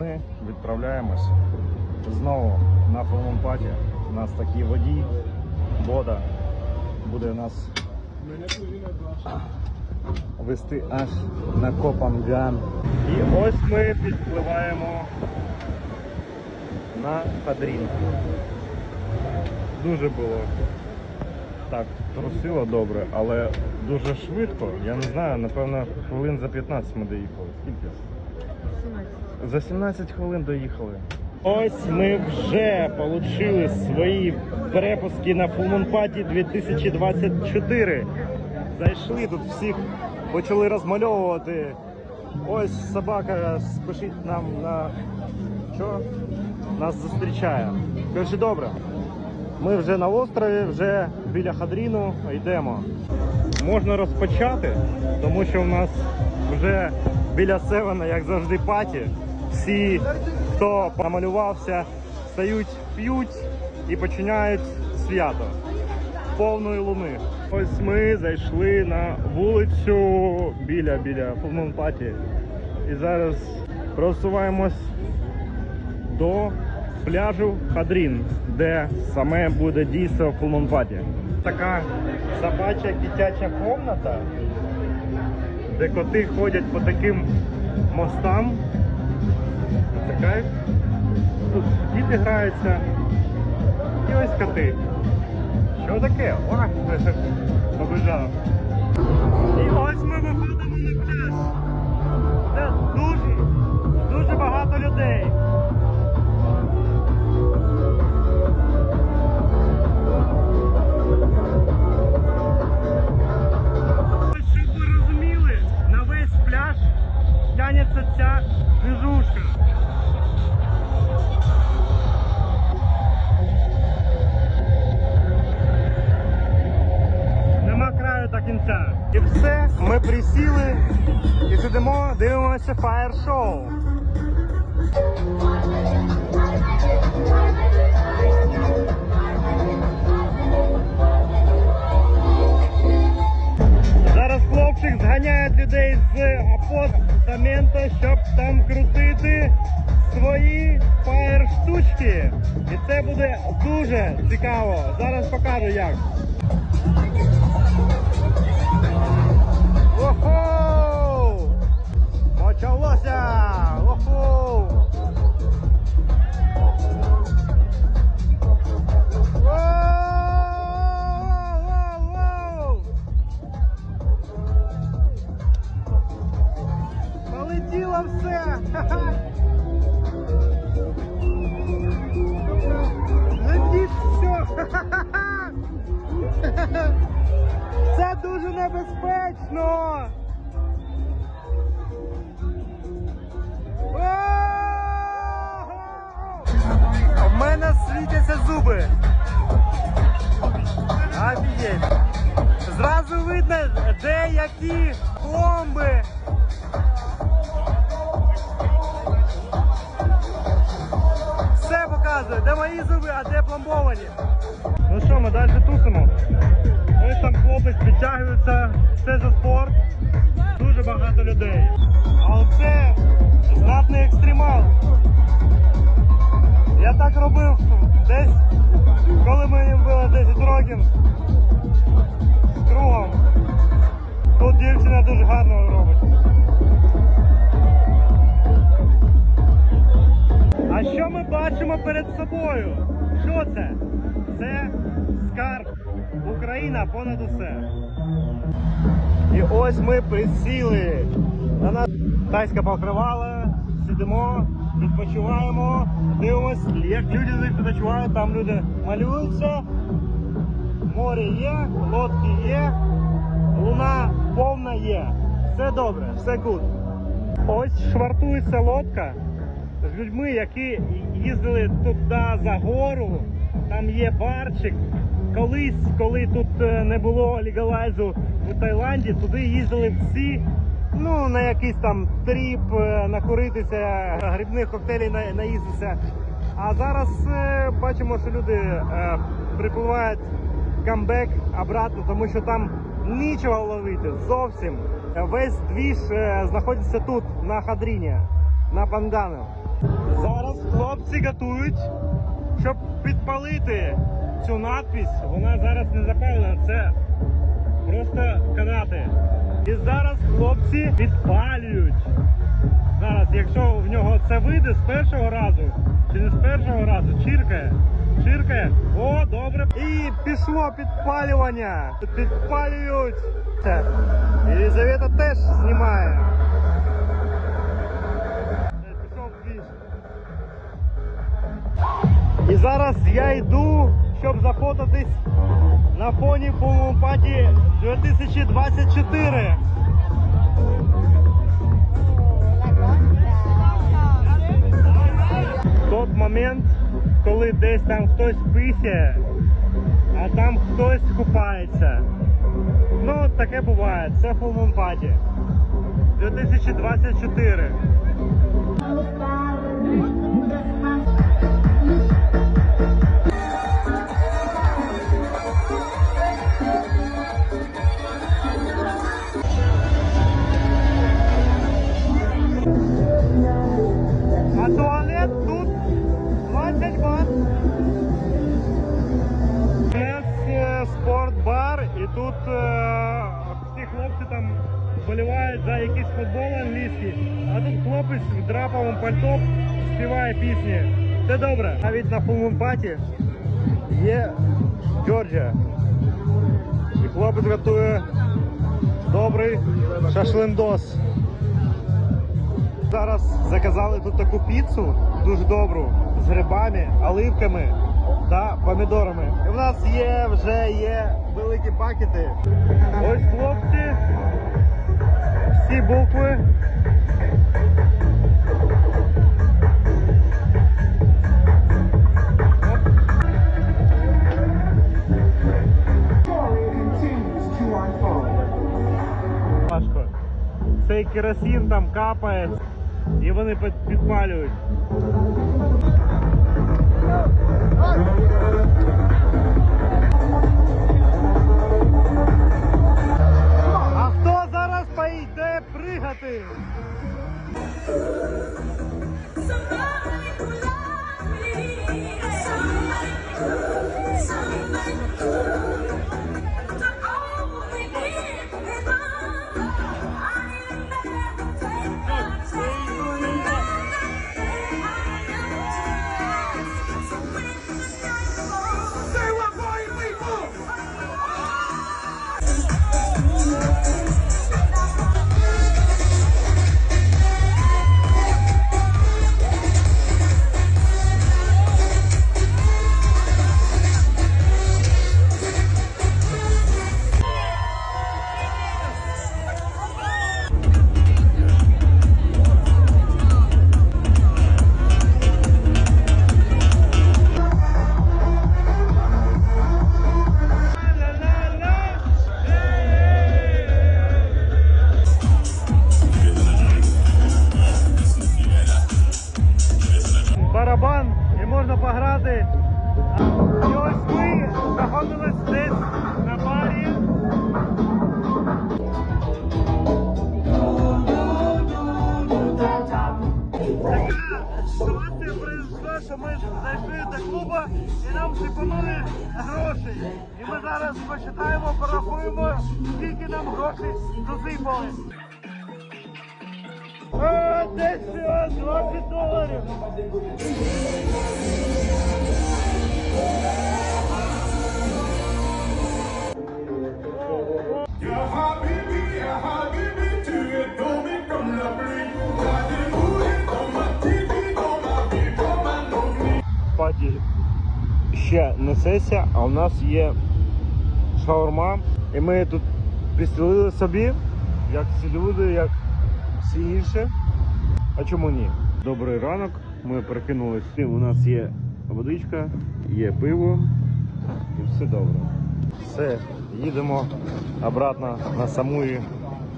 ми відправляємось знову на Фолмонпаті. У нас такий водій, вода буде нас вести аж на Копанган. І ось ми підпливаємо на Хадрін. Дуже було так трусило добре, але дуже швидко. Я не знаю, напевно, хвилин за 15 ми доїхали. Скільки? За 17 хвилин доїхали. Ось ми вже отримали свої перепуски на Фулмонпаті 2024. Зайшли тут всіх, почали розмальовувати. Ось собака спішить нам на що? Нас зустрічає. Коротше, добре. Ми вже на острові, вже біля Хадріну йдемо. Можна розпочати, тому що в нас вже біля Севена, як завжди, паті. Всі, хто помалювався, стають, п'ють і починають свято повної луни. Ось ми зайшли на вулицю біля біля Фулмон Паті. І зараз просуваємось до пляжу Хадрін, де саме буде дійство в Фулмонпаті. Така собача дитяча комната, де коти ходять по таким мостам. Така тут діти граються. І ось коти. Що таке? Ох, побежав. І ось ми виходимо на пляж. Це дуже, дуже багато людей. Краю кінця. І все, ми присіли і сидимо, дивимося фаєр-шоу. Зараз хлопчик зганяє людей з апостамента, щоб там крутити свої фаєр-штучки. І це буде дуже цікаво. Зараз покажу як. Охо! Почалося! Дуже небезпечно! У мене світяться зуби. Офігеть. Зразу видно, де які пломби. Все показує, де мої зуби, а де пломбовані. Ну що, ми далі тусимо. Ось там хлопець підтягується, все за спорт. Дуже багато людей. А оце знатний екстремал. Я так робив десь, коли мені було 10 років. З кругом. Тут дівчина дуже гарно робить. А що ми бачимо перед собою? Що це? Це скарб. Україна понад усе. І ось ми присіли. На нас тайська покривала, сидимо, відпочиваємо, дивимось, як люди відпочивають, там люди малюються. Море є, лодки є, луна повна є. Все добре, все гуд. Ось швартується лодка з людьми, які їздили туди за гору. Там є барчик. Колись, коли тут е, не було легалайзу у Таїланді, туди їздили всі. Ну, на якийсь там тріп, е, накуритися, грибних коктейлів на- наїстися. А зараз е, бачимо, що люди е, припливають камбек обратно, тому що там нічого ловити зовсім. Весь двіж е, знаходиться тут, на Хадріні, на Пангану. Зараз хлопці готують, щоб підпалити цю надпись. Вона зараз не запалена, це просто канати. І зараз хлопці підпалюють. Зараз, якщо в нього це вийде з першого разу, чи не з першого разу, чиркає. Чиркає. О, добре. І пішло підпалювання. Підпалюють. Єлизавета теж знімає. Е, Пішов двіж. І зараз я йду, щоб зафотатись на фоні Фулмпаті 2024. Тот момент, коли десь там хтось писє, а там хтось купається. Ну, таке буває. Це Фулмпаті 2024. Вболівають за якийсь футбол англійський, а тут хлопець в драповому пальто співає пісні. Це добре. Навіть на фулмунпаті є Джорджія. І хлопець готує добрий шашлиндос. Зараз заказали тут таку піцу, дуже добру, з грибами, оливками та помідорами. І в нас є вже є великі пакети. Ось хлопці. Всі букви. Важко. Цей керосин там капає і вони під- підпалюють. І ось ми знаходились десь на барі. Така ситуація прийшла, що ми зайшли до клубу і нам сипанули гроші. І ми зараз посчитаємо, порахуємо, скільки нам грошей засипали. Е, Десь е, 20 доларів. Паті ще не сесія, а у нас є шаурма. І ми тут пристрілили собі, як всі люди, як всі інші. А чому ні? Добрий ранок. Ми прокинулись. У нас є водичка, є пиво і все добре. Все, їдемо обратно на Самуї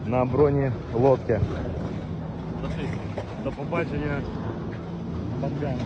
на броні лодки. До побачення. Банган.